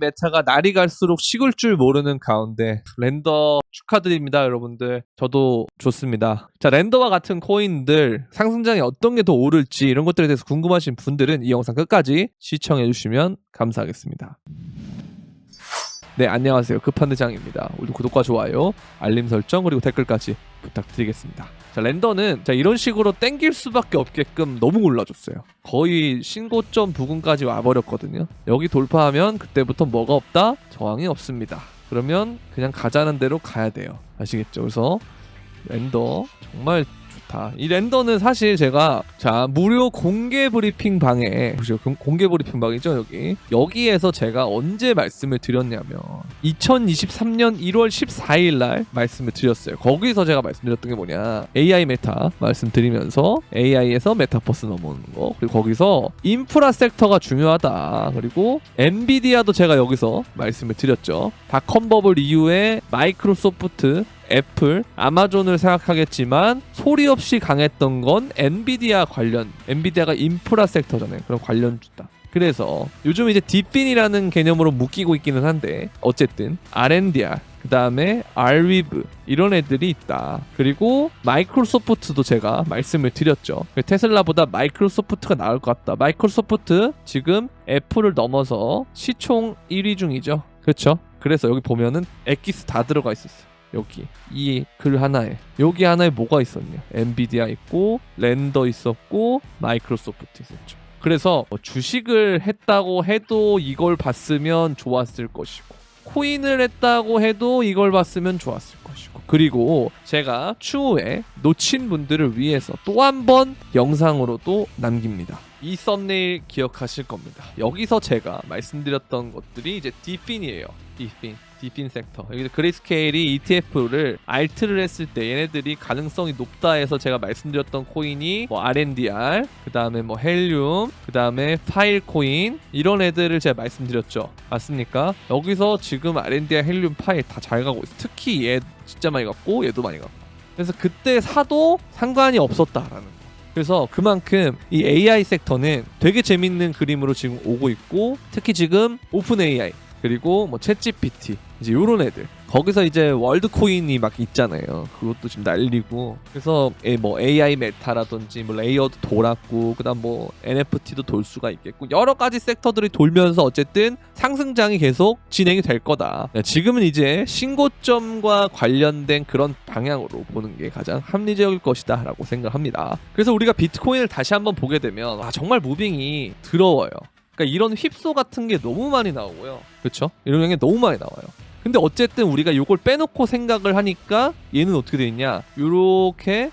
메타가 날이 갈수록 식을 줄 모르는 가운데 랜더 축하드립니다 여러분들. 저도 좋습니다. 자 랜더와 같은 코인들 상승장이 어떤 게 더 오를지 이런 것들에 대해서 궁금하신 분들은 이 영상 끝까지 시청해 주시면 감사하겠습니다 네 안녕하세요. 급한 대장입니다. 오늘 구독과 좋아요 알림 설정 그리고 댓글까지 부탁드리겠습니다. 자 랜더는 자 이런 식으로 땡길 수밖에 없게끔 너무 올라줬어요. 거의 신고점 부근까지 와버렸거든요. 여기 돌파하면 그때부터 뭐가 없다? 저항이 없습니다. 그러면 그냥 가자는 대로 가야 돼요. 아시겠죠? 그래서 랜더 정말 좋다. 이 랜더는 사실 제가 자 무료 공개 브리핑 방에 보시죠. 공- 공개 브리핑 방이죠 여기. 여기에서 제가 언제 말씀을 드렸냐면 2023년 1월 14일 날 말씀을 드렸어요. 거기서 제가 말씀드렸던 게 뭐냐. AI 메타 말씀드리면서 AI에서 메타버스 넘어오는 거. 그리고 거기서 인프라 섹터가 중요하다. 그리고 엔비디아도 제가 여기서 말씀을 드렸죠. 닷컴 버블 이후에 마이크로소프트 애플, 아마존을 생각하겠지만 소리 없이 강했던 건 엔비디아 관련, 엔비디아가 인프라 섹터잖아요. 그럼 관련 주다. 그래서 요즘 이제 딥핀이라는 개념으로 묶이고 있기는 한데 어쨌든 R&DR 그 다음에 알위브 이런 애들이 있다. 그리고 마이크로소프트도 제가 말씀을 드렸죠. 테슬라보다 마이크로소프트가 나을 것 같다. 마이크로소프트 지금 애플을 넘어서 시총 1위 중이죠. 그렇죠? 그래서 여기 보면은 엑기스 다 들어가 있었어요. 여기. 이 글 하나에. 여기 하나에 뭐가 있었냐? 엔비디아 있고 랜더 있었고 마이크로소프트 있었죠. 그래서 뭐 주식을 했다고 해도 이걸 봤으면 좋았을 것이고 코인을 했다고 해도 이걸 봤으면 좋았을 것이고. 그리고 제가 추후에 놓친 분들을 위해서 또 한 번 영상으로도 남깁니다. 이 썸네일 기억하실 겁니다. 여기서 제가 말씀드렸던 것들이 이제 디핀이에요. 디핀 디핀 섹터. 여기 그레이스케일이 ETF를 알트를 했을 때 얘네들이 가능성이 높다 해서 제가 말씀드렸던 코인이 뭐 R&DR 그 다음에 뭐 헬륨 그 다음에 파일 코인 이런 애들을 제가 말씀드렸죠. 맞습니까? 여기서 지금 R&DR 헬륨 파일 다 잘 가고 있어 특히 얘 진짜 많이 갔고 얘도 많이 갔고. 그래서 그때 사도 상관이 없었다라는 거. 그래서 그만큼 이 AI 섹터는 되게 재밌는 그림으로 지금 오고 있고 특히 지금 오픈 AI 그리고 뭐 챗GPT 이제 요런 애들 거기서 이제 월드 코인이 막 있잖아요. 그것도 지금 날리고 그래서 에뭐 AI 메타라든지 뭐 레이어도 돌았고 그다음 뭐 NFT도 돌 수가 있겠고 여러 가지 섹터들이 돌면서 어쨌든 상승장이 계속 진행이 될 거다. 네, 지금은 이제 신고점과 관련된 그런 방향으로 보는 게 가장 합리적일 것이다라고 생각합니다. 그래서 우리가 비트코인을 다시 한번 보게 되면 와 정말 무빙이 더러워요. 그러니까 이런 휩소 같은 게 너무 많이 나오고요. 그렇죠? 이런 게 너무 많이 나와요. 근데 어쨌든 우리가 요걸 빼놓고 생각을 하니까 얘는 어떻게 돼 있냐? 요렇게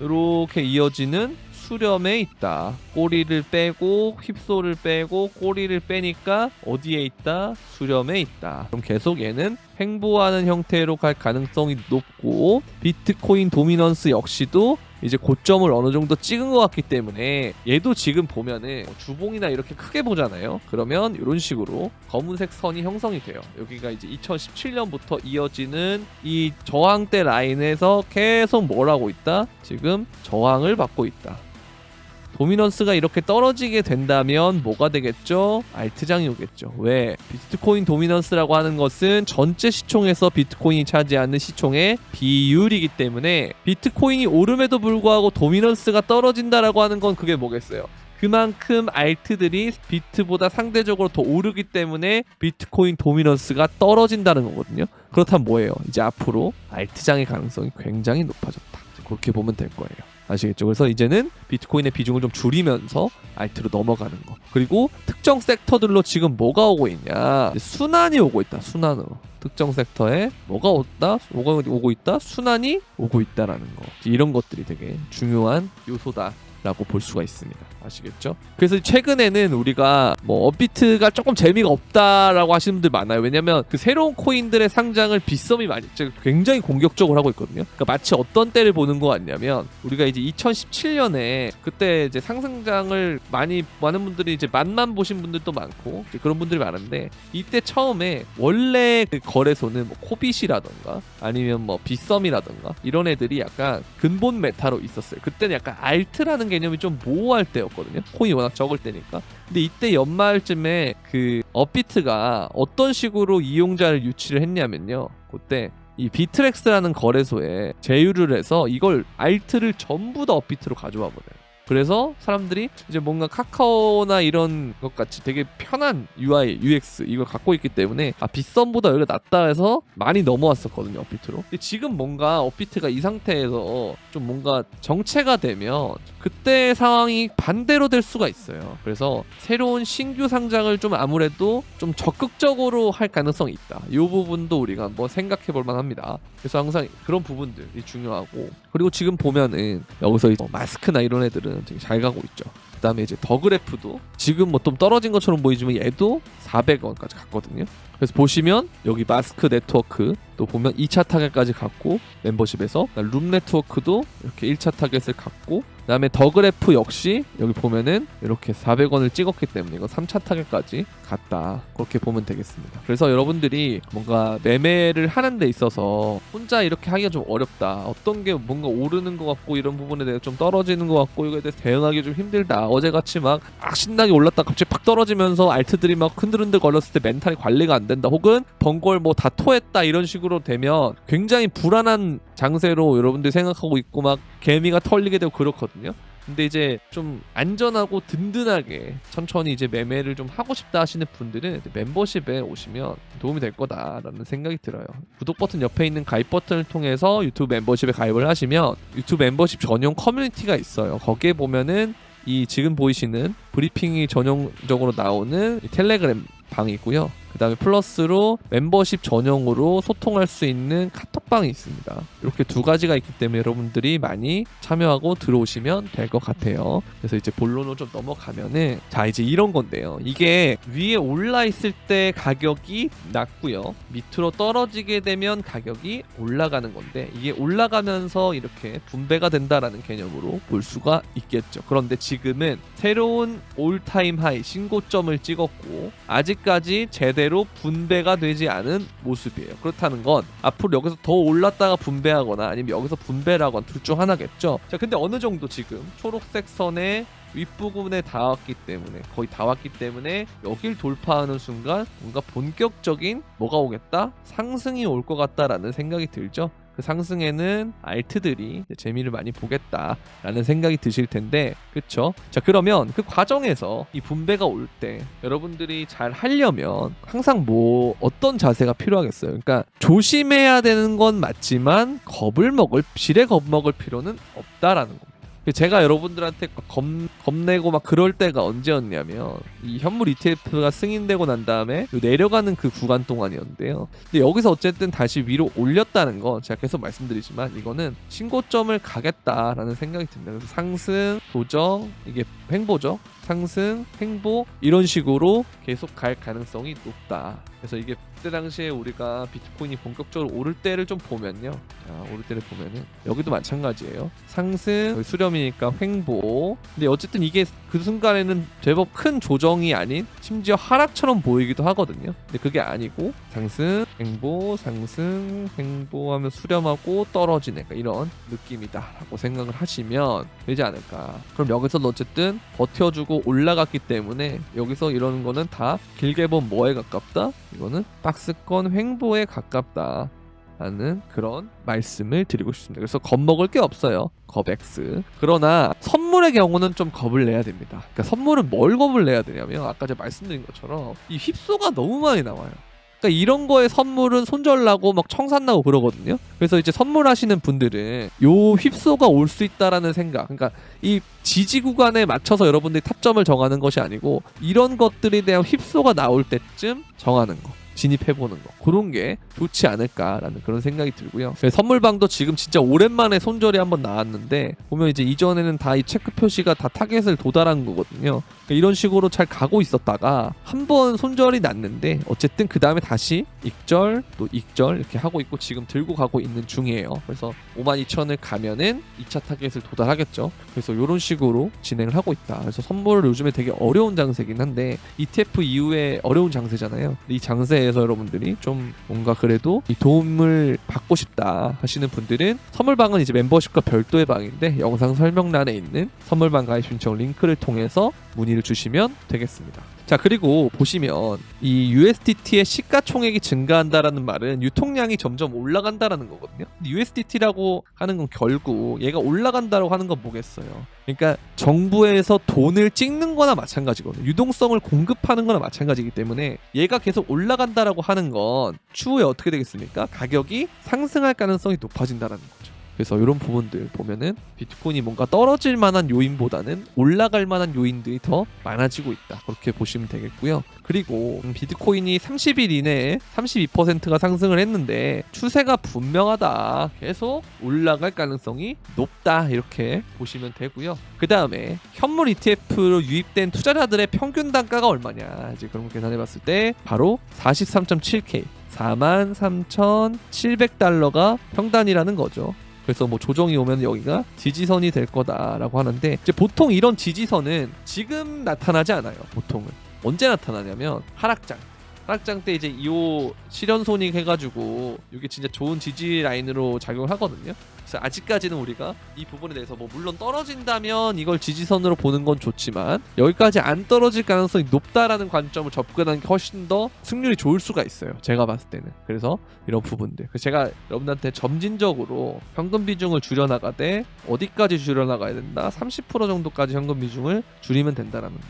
요렇게 이어지는 수렴에 있다. 꼬리를 빼고 휩소를 빼고 꼬리를 빼니까 어디에 있다? 수렴에 있다. 그럼 계속 얘는 횡보하는 형태로 갈 가능성이 높고 비트코인 도미넌스 역시도 이제 고점을 어느 정도 찍은 것 같기 때문에 얘도 지금 보면은 뭐 주봉이나 이렇게 크게 보잖아요. 그러면 이런 식으로 검은색 선이 형성이 돼요. 여기가 이제 2017년부터 이어지는 이 저항대 라인에서 계속 뭘 하고 있다? 지금 저항을 받고 있다. 도미넌스가 이렇게 떨어지게 된다면 뭐가 되겠죠? 알트장이 오겠죠. 왜? 비트코인 도미넌스라고 하는 것은 전체 시총에서 비트코인이 차지하는 시총의 비율이기 때문에 비트코인이 오름에도 불구하고 도미넌스가 떨어진다라고 하는 건 그게 뭐겠어요? 그만큼 알트들이 비트보다 상대적으로 더 오르기 때문에 비트코인 도미넌스가 떨어진다는 거거든요. 그렇다면 뭐예요? 이제 앞으로 알트장의 가능성이 굉장히 높아졌다. 그렇게 보면 될 거예요. 아시겠죠? 그래서 이제는 비트코인의 비중을 좀 줄이면서 알트로 넘어가는 거. 그리고 특정 섹터들로 지금 뭐가 오고 있냐? 순환이 오고 있다. 순환으로. 특정 섹터에 뭐가 왔다? 뭐가 오고 있다? 순환이 오고 있다라는 거. 이런 것들이 되게 중요한 요소다. 라고 볼 수가 있습니다. 아시겠죠? 그래서 최근에는 우리가 뭐 업비트가 조금 재미가 없다라고 하시는 분들 많아요. 왜냐면 그 새로운 코인들의 상장을 빗썸이 많이 즉 굉장히 공격적으로 하고 있거든요. 그러니까 마치 어떤 때를 보는 것 같냐면 우리가 이제 2017년에 그때 이제 상승장을 많이 많은 분들이 이제 맛만 보신 분들도 많고 그런 분들이 많은데 이때 처음에 원래 그 거래소는 뭐 코빗이라던가 아니면 뭐 빗썸이라던가 이런 애들이 약간 근본 메타로 있었어요. 그때는 약간 알트라는 게 개념이 좀 모호할 때였거든요. 코인이 워낙 적을 때니까. 근데 이때 연말쯤에 그 업비트가 어떤 식으로 이용자를 유치를 했냐면요. 그때 이 비트렉스라는 거래소에 제휴를 해서 이걸 알트를 전부 다 업비트로 가져와 버려요. 그래서 사람들이 이제 뭔가 카카오나 이런 것 같이 되게 편한 UI, UX 이걸 갖고 있기 때문에 아 빗썸보다 여기가 낫다 해서 많이 넘어왔었거든요 업비트로. 근데 지금 뭔가 업비트가 이 상태에서 좀 뭔가 정체가 되면 그때 상황이 반대로 될 수가 있어요. 그래서 새로운 신규 상장을 좀 아무래도 좀 적극적으로 할 가능성이 있다. 이 부분도 우리가 한번 생각해 볼 만합니다. 그래서 항상 그런 부분들이 중요하고 그리고 지금 보면은 여기서 뭐 마스크나 이런 애들은 되게 잘 가고 있죠. 그다음에 이제 더그래프도 지금 뭐 좀 떨어진 것처럼 보이지만 얘도 400원까지 갔거든요. 그래서 보시면 여기 마스크 네트워크 또 보면 2차 타겟까지 갔고 멤버십에서 룸 네트워크도 이렇게 1차 타겟을 갔고 그다음에 더그래프 역시 여기 보면은 이렇게 400원을 찍었기 때문에 이거 3차 타겟까지 갔다 그렇게 보면 되겠습니다. 그래서 여러분들이 뭔가 매매를 하는 데 있어서 혼자 이렇게 하기가 좀 어렵다. 어떤 게 뭔가 오르는 것 같고 이런 부분에 대해서 좀 떨어지는 것 같고 이거에 대해서 대응하기 좀 힘들다. 어제같이 막, 막 신나게 올랐다 갑자기 팍 떨어지면서 알트들이 막 흔들흔들 걸렸을 때 멘탈이 관리가 안 된다. 혹은 번걸 뭐다 토했다 이런 식으로 되면 굉장히 불안한 장세로 여러분들이 생각하고 있고 막 개미가 털리게 되고 그렇거든요. 근데 이제 좀 안전하고 든든하게 천천히 이제 매매를 좀 하고 싶다 하시는 분들은 멤버십에 오시면 도움이 될 거다라는 생각이 들어요. 구독 버튼 옆에 있는 가입 버튼을 통해서 유튜브 멤버십에 가입을 하시면 유튜브 멤버십 전용 커뮤니티가 있어요. 거기에 보면은 이 지금 보이시는 브리핑이 전용적으로 나오는 이 텔레그램 방이 있고요. 그 다음에 플러스로 멤버십 전용으로 소통할 수 있는 카톡방이 있습니다. 이렇게 두 가지가 있기 때문에 여러분들이 많이 참여하고 들어오시면 될 것 같아요. 그래서 이제 본론으로 좀 넘어가면은 자 이제 이런 건데요. 이게 위에 올라 있을 때 가격이 낮고요. 밑으로 떨어지게 되면 가격이 올라가는 건데 이게 올라가면서 이렇게 분배가 된다라는 개념으로 볼 수가 있겠죠. 그런데 지금은 새로운 올타임 하이 신고점을 찍었고 아직까지 제대 로 분배가 되지 않은 모습이에요. 그렇다는 건 앞으로 여기서 더 올랐다가 분배하거나 아니면 여기서 분배를 하거나 둘중 하나겠죠. 자, 근데 어느 정도 지금 초록색 선에 윗부분에 다 왔기 때문에 거의 다 왔기 때문에 여길 돌파하는 순간 뭔가 본격적인 뭐가 오겠다 상승이 올 것 같다라는 생각이 들죠. 그 상승에는 알트들이 재미를 많이 보겠다라는 생각이 드실 텐데 그쵸? 자 그러면 그 과정에서 이 분배가 올 때 여러분들이 잘 하려면 항상 뭐 어떤 자세가 필요하겠어요 그러니까 조심해야 되는 건 맞지만 겁을 먹을 지레 겁먹을 필요는 없다라는 겁니다 제가 여러분들한테 겁, 겁내고 막 그럴 때가 언제였냐면 이 현물 ETF가 승인되고 난 다음에 내려가는 그 구간 동안이었는데요. 근데 여기서 어쨌든 다시 위로 올렸다는 건 제가 계속 말씀드리지만 이거는 신고점을 가겠다라는 생각이 듭니다. 그래서 상승, 조정, 이게 횡보죠. 상승, 횡보 이런 식으로 계속 갈 가능성이 높다. 그래서 이게 그때 당시에 우리가 비트코인이 본격적으로 오를 때를 좀 보면요. 자, 오를 때를 보면은 여기도 마찬가지예요. 상승, 수렴이니까 횡보. 근데 어쨌든 이게 그 순간에는 제법 큰 조정이 아닌 심지어 하락처럼 보이기도 하거든요. 근데 그게 아니고 상승, 횡보, 상승, 횡보하면 수렴하고 떨어지네. 그러니까 이런 느낌이다라고 생각을 하시면 되지 않을까. 그럼 여기서 어쨌든 버텨주고 올라갔기 때문에 여기서 이러는 거는 다 길게 보면 뭐에 가깝다? 이거는 박스권 횡보에 가깝다. 라는 그런 말씀을 드리고 싶습니다. 그래서 겁먹을 게 없어요. 겁엑스. 그러나 선물의 경우는 좀 겁을 내야 됩니다. 그러니까 선물은 뭘 겁을 내야 되냐면 아까 제가 말씀드린 것처럼 이 휩소가 너무 많이 나와요. 그러니까 이런 거에 선물은 손절나고 막 청산나고 그러거든요. 그래서 이제 선물하시는 분들은 요 휩소가 올 수 있다라는 생각. 그러니까 이 지지 구간에 맞춰서 여러분들이 타점을 정하는 것이 아니고 이런 것들에 대한 휩소가 나올 때쯤 정하는 거. 진입해보는 거 그런 게 좋지 않을까라는 그런 생각이 들고요. 네, 선물방도 지금 진짜 오랜만에 손절이 한번 나왔는데 보면 이제 이전에는 다 이 체크 표시가 다 타겟을 도달한 거거든요. 그러니까 이런 식으로 잘 가고 있었다가 한 번 손절이 났는데 어쨌든 그 다음에 다시 익절 또 익절 이렇게 하고 있고 지금 들고 가고 있는 중이에요. 그래서 52,000을 가면은 2차 타겟을 도달하겠죠. 그래서 이런 식으로 진행을 하고 있다. 그래서 선물을 요즘에 되게 어려운 장세긴 한데 ETF 이후에 어려운 장세잖아요. 이 장세 에서 여러분들이 좀 뭔가 그래도 이 도움을 받고 싶다 하시는 분들은 선물방은 이제 멤버십과 별도의 방인데 영상 설명란에 있는 선물방 가입 신청 링크를 통해서 문의를 주시면 되겠습니다. 자 그리고 보시면 이 USDT의 시가총액이 증가한다라는 말은 유통량이 점점 올라간다라는 거거든요. USDT라고 하는 건 결국 얘가 올라간다라고 하는 건 뭐겠어요? 그러니까 정부에서 돈을 찍는 거나 마찬가지거든요. 유동성을 공급하는 거나 마찬가지이기 때문에 얘가 계속 올라간다라고 하는 건 추후에 어떻게 되겠습니까? 가격이 상승할 가능성이 높아진다라는 거죠. 그래서 이런 부분들 보면은 비트코인이 뭔가 떨어질 만한 요인보다는 올라갈 만한 요인들이 더 많아지고 있다. 그렇게 보시면 되겠고요. 그리고 음, 비트코인이 30일 이내에 32%가 상승을 했는데 추세가 분명하다. 계속 올라갈 가능성이 높다. 이렇게 보시면 되고요. 그 다음에 현물 ETF로 유입된 투자자들의 평균 단가가 얼마냐. 이제 그런 거 계산해 봤을 때 바로 43.7K. 43,700달러가 평단이라는 거죠. 그래서 뭐 조정이 오면 여기가 지지선이 될 거다라고 하는데 이제 보통 이런 지지선은 지금 나타나지 않아요. 보통은 언제 나타나냐면 하락장. 하락장 때 이제 이호 실현 손익 해가지고 이게 진짜 좋은 지지 라인으로 작용을 하거든요. 그래서 아직까지는 우리가 이 부분에 대해서 뭐 물론 떨어진다면 이걸 지지선으로 보는 건 좋지만 여기까지 안 떨어질 가능성이 높다라는 관점을 접근하는 게 훨씬 더 승률이 좋을 수가 있어요. 제가 봤을 때는. 그래서 이런 부분들. 제가 여러분들한테 점진적으로 현금 비중을 줄여나가되 어디까지 줄여나가야 된다? 30% 정도까지 현금 비중을 줄이면 된다라는 거.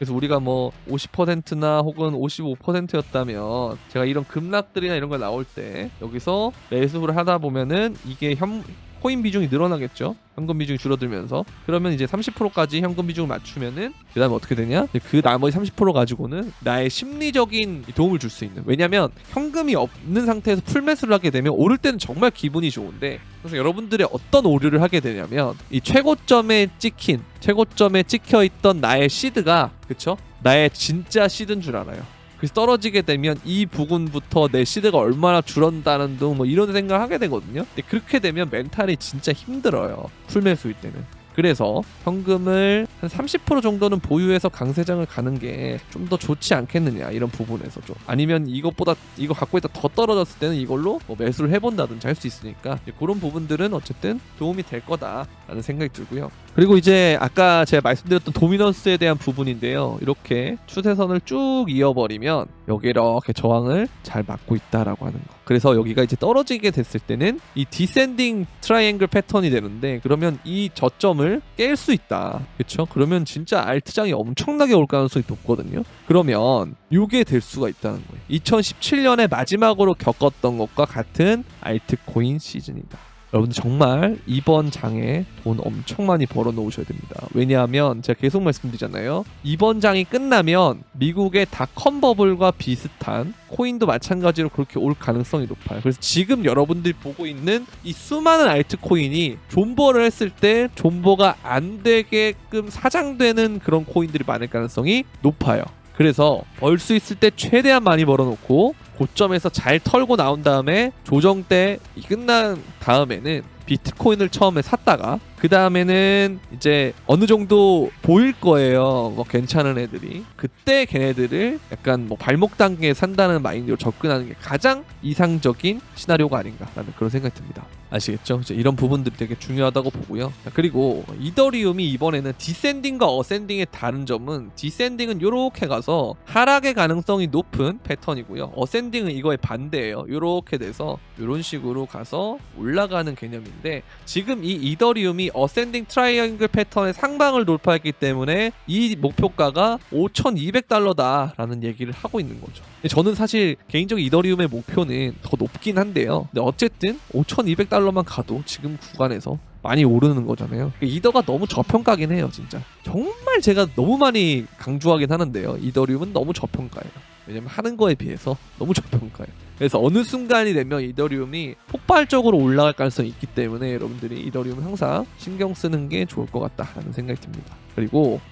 그래서 우리가 뭐 50%나 혹은 55%였다면 제가 이런 급락들이나 이런 거 나올 때 여기서 매수를 하다 보면은 이게 현 코인 비중이 늘어나겠죠. 현금 비중이 줄어들면서 그러면 이제 30%까지 현금 비중을 맞추면은 그다음에 어떻게 되냐? 그 나머지 30% 가지고는 나의 심리적인 도움을 줄 수 있는. 왜냐면 현금이 없는 상태에서 풀 매수를 하게 되면 오를 때는 정말 기분이 좋은데 그래서 여러분들의 어떤 오류를 하게 되냐면 이 최고점에 찍힌 최고점에 찍혀 있던 나의 시드가 그쵸? 나의 진짜 시드인 줄 알아요. 그래서 떨어지게 되면 이 부분부터 내 시드가 얼마나 줄었다는 등 뭐 이런 생각을 하게 되거든요. 근데 그렇게 되면 멘탈이 진짜 힘들어요. 풀매수일 때는. 그래서 현금을 한 30% 정도는 보유해서 강세장을 가는 게 좀 더 좋지 않겠느냐 이런 부분에서 좀 아니면 이것보다 이거 갖고 있다 더 떨어졌을 때는 이걸로 뭐 매수를 해본다든지 할 수 있으니까 그런 부분들은 어쨌든 도움이 될 거다라는 생각이 들고요. 그리고 이제 아까 제가 말씀드렸던 도미넌스에 대한 부분인데요. 이렇게 추세선을 쭉 이어버리면 여기 이렇게 저항을 잘 막고 있다라고 하는 거. 그래서 여기가 이제 떨어지게 됐을 때는 이 디센딩 트라이앵글 패턴이 되는데 그러면 이 저점을 깰 수 있다. 그렇죠? 그러면 진짜 알트장이 엄청나게 올 가능성이 높거든요. 그러면 이게 될 수가 있다는 거예요. 2017년에 마지막으로 겪었던 것과 같은 알트코인 시즌이다. 여러분들 정말 이번 장에 돈 엄청 많이 벌어 놓으셔야 됩니다. 왜냐하면 제가 계속 말씀드리잖아요. 이번 장이 끝나면 미국의 닷컴 버블과 비슷한 코인도 마찬가지로 그렇게 올 가능성이 높아요. 그래서 지금 여러분들이 보고 있는 이 수많은 알트코인이 존버를 했을 때 존버가 안 되게끔 사장되는 그런 코인들이 많을 가능성이 높아요. 그래서 벌 수 있을 때 최대한 많이 벌어놓고 고점에서 잘 털고 나온 다음에 조정 때 끝난 다음에는 비트코인을 처음에 샀다가 그 다음에는 이제 어느 정도 보일 거예요. 뭐 괜찮은 애들이 그때 걔네들을 약간 뭐 발목 단계에 산다는 마인드로 접근하는 게 가장 이상적인 시나리오가 아닌가라는 그런 생각이 듭니다. 아시겠죠? 이제 이런 부분들이 되게 중요하다고 보고요. 자, 그리고 이더리움이 이번에는 디센딩과 어센딩의 다른 점은 디센딩은 이렇게 가서 하락의 가능성이 높은 패턴이고요. 어센딩은 이거의 반대예요. 이렇게 돼서 이런 식으로 가서 올라가는 개념인데 지금 이 이더리움이 어센딩 트라이앵글 패턴의 상방을 돌파했기 때문에 이 목표가가 5,200달러다라는 얘기를 하고 있는 거죠. 저는 사실 개인적인 이더리움의 목표는 더 높긴 한데요. 근데 어쨌든 5,200달러만 가도 지금 구간에서 많이 오르는 거잖아요. 이더가 너무 저평가긴 해요, 진짜. 정말 제가 너무 많이 강조하긴 하는데요. 이더리움은 너무 저평가예요. 왜냐면 하는 거에 비해서 너무 저평가예요. 그래서 어느 순간이 되면 이더리움이 폭발적으로 올라갈 가능성이 있기 때문에 여러분들이 이더리움 항상 신경 쓰는 게 좋을 것 같다라는 생각이 듭니다. 그리고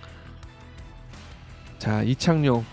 자 이창용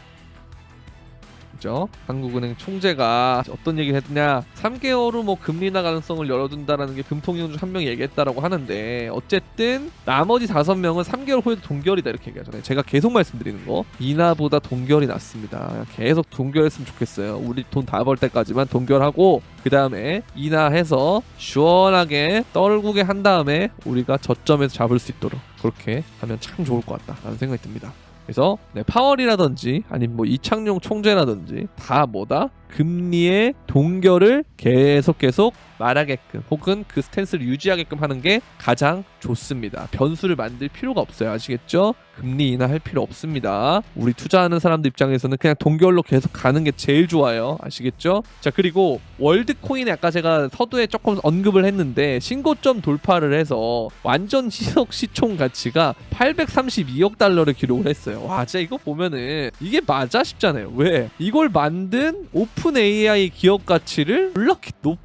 아시겠죠? 한국은행 총재가 어떤 얘기를 했냐. 3개월 후 뭐 금리 인하 가능성을 열어둔다라는 게 금통령 중한 명이 얘기했다라고 하는데 어쨌든 나머지 다섯 명은 3개월 후에도 동결이다 이렇게 얘기하잖아요. 제가 계속 말씀드리는 거. 인하보다 동결이 낫습니다. 계속 동결했으면 좋겠어요. 우리 돈 다 벌 때까지만 동결하고 그 다음에 인하해서 시원하게 떨구게 한 다음에 우리가 저점에서 잡을 수 있도록 그렇게 하면 참 좋을 것 같다라는 생각이 듭니다. 그래서 네, 파월이라든지 아니면 뭐 이창용 총재라든지 다 뭐다 금리의 동결을 계속 계속 말하게끔 혹은 그 스탠스를 유지하게끔 하는 게 가장 좋습니다. 변수를 만들 필요가 없어요. 아시겠죠? 금리 인하할 필요 없습니다. 우리 투자하는 사람들 입장에서는 그냥 동결로 계속 가는 게 제일 좋아요. 아시겠죠? 자 그리고 월드코인에 아까 제가 서두에 조금 언급을 했는데 신고점 돌파를 해서 완전 희석 시총 가치가 832억 달러를 기록을 했어요. 와 진짜 이거 보면은 이게 맞아 싶잖아요. 왜? 이걸 만든 오픈 AI 기업 가치를 놀랍게 높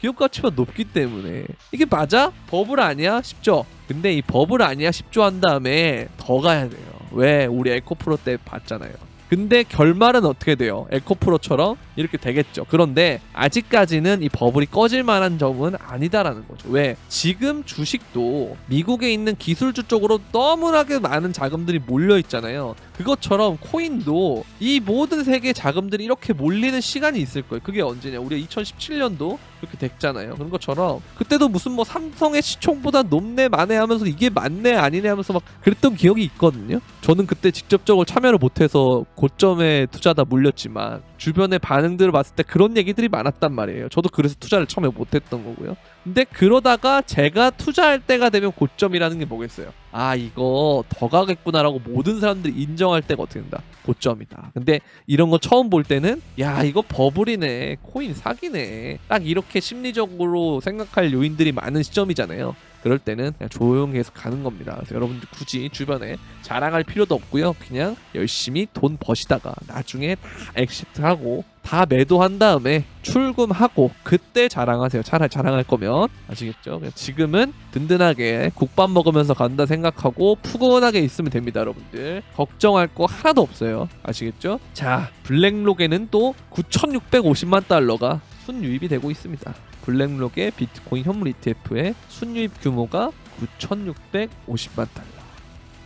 기업 가치가 높기 때문에 이게 맞아? 버블 아니야? 싶죠? 근데 이 버블 아니야? 싶죠 한 다음에 더 가야 돼요. 왜? 우리 에코프로 때 봤잖아요. 근데 결말은 어떻게 돼요? 에코프로처럼 이렇게 되겠죠. 그런데 아직까지는 이 버블이 꺼질 만한 점은 아니다라는 거죠. 왜? 지금 주식도 미국에 있는 기술주 쪽으로 너무나게 많은 자금들이 몰려 있잖아요. 그것처럼 코인도 이 모든 세계 자금들이 이렇게 몰리는 시간이 있을 거예요. 그게 언제냐? 우리가 2017년도 이렇게 됐잖아요. 그런 것처럼 그때도 무슨 뭐 삼성의 시총보다 높네 마네 하면서 이게 맞네 아니네 하면서 막 그랬던 기억이 있거든요. 저는 그때 직접적으로 참여를 못해서 고점에 투자다 물렸지만 주변의 반응들을 봤을 때 그런 얘기들이 많았단 말이에요. 저도 그래서 투자를 처음에 못했던 거고요. 근데 그러다가 제가 투자할 때가 되면 고점이라는 게 뭐겠어요? 아 이거 더 가겠구나라고 모든 사람들이 인정할 때가 어떻게 된다? 고점이다. 근데 이런 거 처음 볼 때는 야 이거 버블이네, 코인 사기네. 딱 이렇게 심리적으로 생각할 요인들이 많은 시점이잖아요. 그럴 때는 그냥 조용히 해서 가는 겁니다. 그래서 여러분들 굳이 주변에 자랑할 필요도 없고요. 그냥 열심히 돈 버시다가 나중에 다 엑시트하고 다 매도한 다음에 출금하고 그때 자랑하세요. 차라리 자랑할 거면 아시겠죠? 지금은 든든하게 국밥 먹으면서 간다 생각하고 푸근하게 있으면 됩니다, 여러분들. 걱정할 거 하나도 없어요. 아시겠죠? 자, 블랙록에는 또 9,650만 달러가 순유입이 되고 있습니다. 블랙록의 비트코인 현물 ETF의 순유입 규모가 9,650만 달러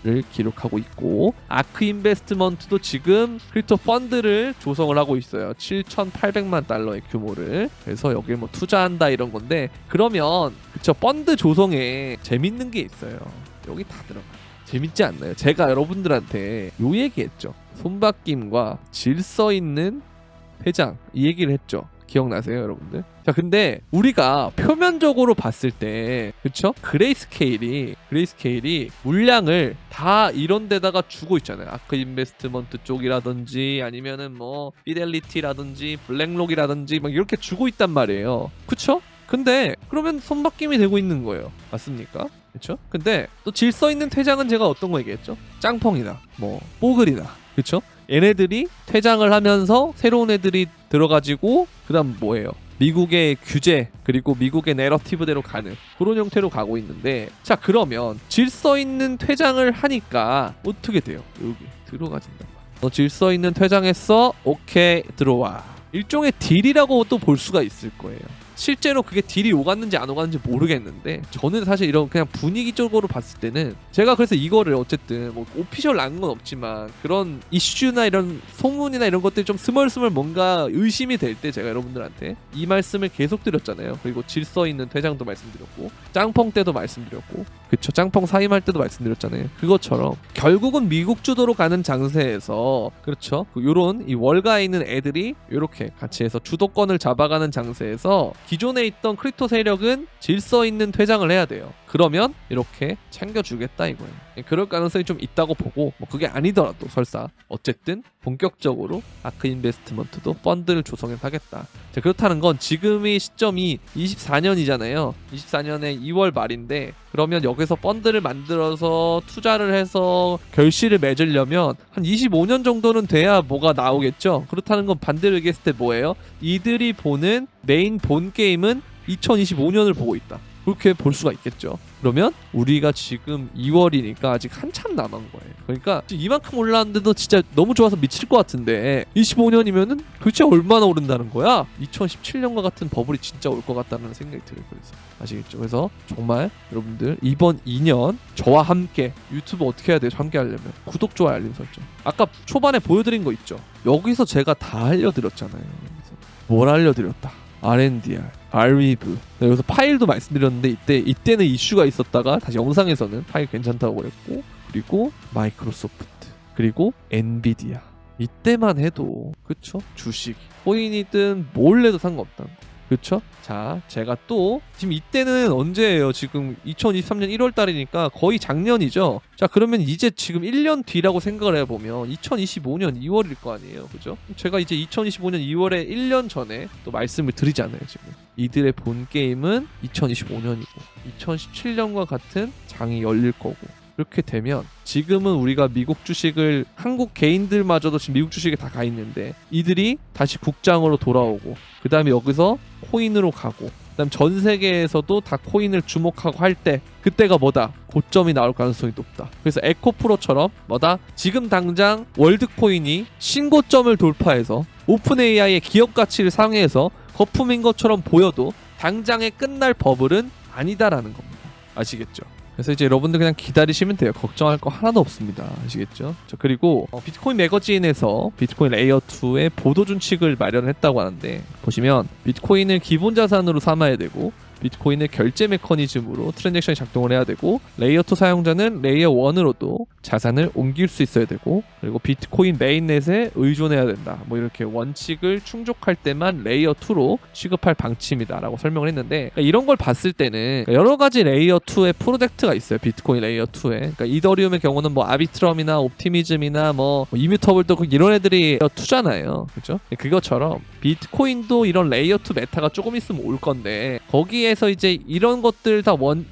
를 기록하고 있고 아크 인베스트먼트도 지금 크립토 펀드를 조성을 하고 있어요. 7,800만 달러의 규모를. 그래서 여기에 뭐 투자한다 이런 건데 그러면 그쵸 펀드 조성에 재밌는 게 있어요. 여기 다 들어가. 재밌지 않나요? 제가 여러분들한테 요 얘기했죠. 손바뀜과 질서 있는 회장 이 얘기를 했죠. 기억나세요, 여러분들? 자, 근데 우리가 표면적으로 봤을 때, 그쵸? 그레이스케일이, 그레이스케일이 물량을 다 이런 데다가 주고 있잖아요. 아크 인베스트먼트 쪽이라든지 아니면은 뭐, 피델리티라든지 블랙록이라든지 막 이렇게 주고 있단 말이에요. 그쵸? 근데 그러면 손바뀜이 되고 있는 거예요. 맞습니까? 그쵸? 근데 또 질서 있는 퇴장은 제가 어떤 거 얘기했죠? 짱펑이다. 뭐, 뽀글이다. 그쵸? 얘네들이 퇴장을 하면서 새로운 애들이 들어가지고 그다음 뭐예요? 미국의 규제 그리고 미국의 내러티브대로 가는 그런 형태로 가고 있는데 자 그러면 질서 있는 퇴장을 하니까 어떻게 돼요? 여기 들어가진다. 너 질서 있는 퇴장했어? 오케이 들어와. 일종의 딜이라고 또 볼 수가 있을 거예요. 실제로 그게 딜이 오갔는지 안 오갔는지 모르겠는데 저는 사실 이런 그냥 분위기적으로 봤을 때는 제가 그래서 이거를 어쨌든 뭐 오피셜 난 건 없지만 그런 이슈나 이런 소문이나 이런 것들이 좀 스멀스멀 뭔가 의심이 될 때 제가 여러분들한테 이 말씀을 계속 드렸잖아요. 그리고 질서 있는 퇴장도 말씀드렸고 짱펑 때도 말씀드렸고 그쵸 짱펑 사임할 때도 말씀드렸잖아요 그것처럼 결국은 미국 주도로 가는 장세에서 그렇죠 그 요런 이 월가에 있는 애들이 요렇게 같이 해서 주도권을 잡아가는 장세에서 기존에 있던 크립토 세력은 질서 있는 퇴장을 해야 돼요. 그러면 이렇게 챙겨주겠다 이거예요. 예, 그럴 가능성이 좀 있다고 보고 뭐 그게 아니더라도 설사 어쨌든 본격적으로 아크 인베스트먼트도 펀드를 조성해서 하겠다. 자, 그렇다는 건 지금의 시점이 24년이잖아요. 24년의 2월 말인데 그러면 여기서 펀드를 만들어서 투자를 해서 결실을 맺으려면 한 25년 정도는 돼야 뭐가 나오겠죠. 그렇다는 건 반대로 얘기했을 때 뭐예요? 이들이 보는 메인 본 게임은 2025년을 보고 있다. 그렇게 볼 수가 있겠죠. 그러면 우리가 지금 2월이니까 아직 한참 남은 거예요. 그러니까 이만큼 올랐는데도 진짜 너무 좋아서 미칠 것 같은데 25년이면은 도대체 얼마나 오른다는 거야? 2017년과 같은 버블이 진짜 올 것 같다는 생각이 들어요. 그래서 아시겠죠? 그래서 정말 여러분들 이번 2년 저와 함께 유튜브 어떻게 해야 돼요? 함께 하려면 구독, 좋아요, 알림 설정. 아까 초반에 보여드린 거 있죠? 여기서 제가 다 알려드렸잖아요. 뭘 알려드렸다? R&DR, RWeave. 네, 여기서 파일도 말씀드렸는데 이때 이때는 이슈가 있었다가 다시 영상에서는 파일 괜찮다고 그랬고 그리고 마이크로소프트 그리고 엔비디아 이때만 해도 그쵸 주식 코인이든 뭘 해도 상관없다. 그쵸? 자, 제가 또 지금 이때는 언제예요? 지금 2023년 1월 달이니까 거의 작년이죠. 자, 그러면 이제 지금 1년 뒤라고 생각을 해 보면 2025년 2월일 거 아니에요. 그죠? 제가 이제 2025년 2월에 1년 전에 또 말씀을 드리잖아요, 지금. 이들의 본 게임은 2025년이고 2017년과 같은 장이 열릴 거고 이렇게 되면 지금은 우리가 미국 주식을 한국 개인들마저도 지금 미국 주식에 다 가 있는데 이들이 다시 국장으로 돌아오고 그 다음에 여기서 코인으로 가고 그다음 전 세계에서도 다 코인을 주목하고 할 때 그때가 뭐다 고점이 나올 가능성이 높다. 그래서 에코프로처럼 뭐다 지금 당장 월드 코인이 신고점을 돌파해서 오픈 AI의 기업 가치를 상회해서 거품인 것처럼 보여도 당장에 끝날 버블은 아니다라는 겁니다. 아시겠죠? 그래서 이제 여러분들 그냥 기다리시면 돼요. 걱정할 거 하나도 없습니다. 아시겠죠? 자, 그리고 어, 비트코인 매거진에서 비트코인 레이어 2의 보도 준칙을 마련했다고 하는데 보시면 비트코인을 기본 자산으로 삼아야 되고 비트코인을 결제 메커니즘으로 트랜잭션이 작동을 해야 되고 레이어 2 사용자는 레이어 1으로도 자산을 옮길 수 있어야 되고 그리고 비트코인 메인넷에 의존해야 된다. 뭐 이렇게 원칙을 충족할 때만 레이어 2로 취급할 방침이다라고 설명을 했는데 그러니까 이런 걸 봤을 때는 여러 가지 레이어 2의 프로젝트가 있어요. 비트코인 레이어 2에. 그러니까 이더리움의 경우는 뭐 아비트럼이나 옵티미즘이나 뭐 이뮤터블도 이런 애들이 레이어 2잖아요. 그렇죠? 그것처럼 비트코인도 이런 레이어 2 메타가 조금 있으면 올 건데 거기에서 이제 이런 것들 다 원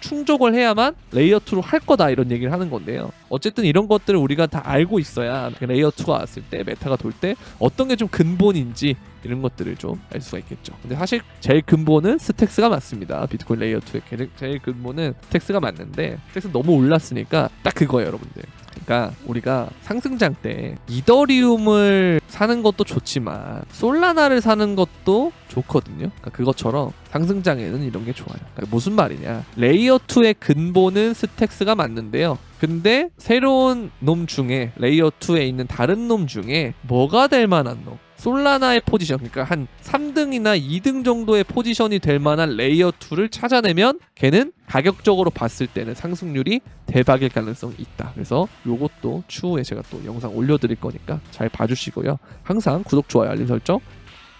충족을 해야만 레이어 2로 할 거다 이런 얘기를 하는 건데요. 어쨌든 이런 것들을 우리가 다 알고 있어야 레이어 2가 왔을 때 메타가 돌 때 어떤 게 좀 근본인지 이런 것들을 좀 알 수가 있겠죠. 근데 사실 제일 근본은 스택스가 맞습니다. 비트코인 레이어 2의 제일 근본은 스택스가 맞는데 스택스 너무 올랐으니까 딱 그거예요, 여러분들. 그러니까 우리가 상승장 때 이더리움을 사는 것도 좋지만 솔라나를 사는 것도 좋거든요. 그러니까 그것처럼 상승장에는 이런 게 좋아요. 그러니까 무슨 말이냐? 레이어 2의 근본은 스택스가 맞는데요. 근데 새로운 놈 중에 레이어 2에 있는 다른 놈 중에 뭐가 될 만한 놈? 솔라나의 포지션 그러니까 한 3등이나 2등 정도의 포지션이 될 만한 레이어 2를 찾아내면 걔는 가격적으로 봤을 때는 상승률이 대박일 가능성이 있다. 그래서 요것도 추후에 제가 또 영상 올려드릴 거니까 잘 봐주시고요. 항상 구독, 좋아요, 알림 설정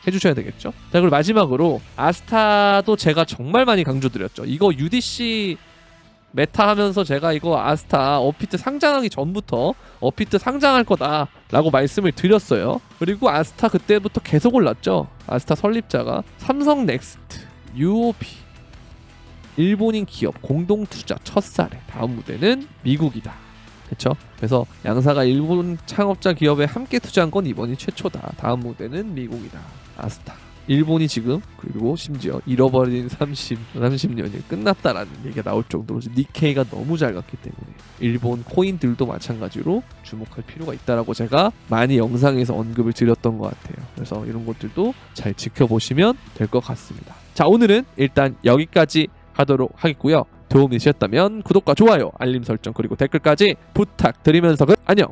해주셔야 되겠죠. 자 그리고 마지막으로 아스타도 제가 정말 많이 강조드렸죠. 이거 UDC 메타 하면서 제가 이거 아스타 어피트 상장하기 전부터 어피트 상장할 거다라고 말씀을 드렸어요. 그리고 아스타 그때부터 계속 올랐죠. 아스타 설립자가 삼성 넥스트, UOB, 일본인 기업 공동 투자 첫사례. 다음 무대는 미국이다. 그렇죠? 그래서 양사가 일본 창업자 기업에 함께 투자한 건 이번이 최초다. 다음 무대는 미국이다. 아스타. 일본이 지금 그리고 심지어 잃어버린 30, 30년이 끝났다라는 얘기가 나올 정도로 니케이가 너무 잘 갔기 때문에 일본 코인들도 마찬가지로 주목할 필요가 있다라고 제가 많이 영상에서 언급을 드렸던 것 같아요. 그래서 이런 것들도 잘 지켜보시면 될 것 같습니다. 자 오늘은 일단 여기까지 하도록 하겠고요. 도움이 되셨다면 구독과 좋아요, 알림 설정 그리고 댓글까지 부탁드리면서 끝 안녕.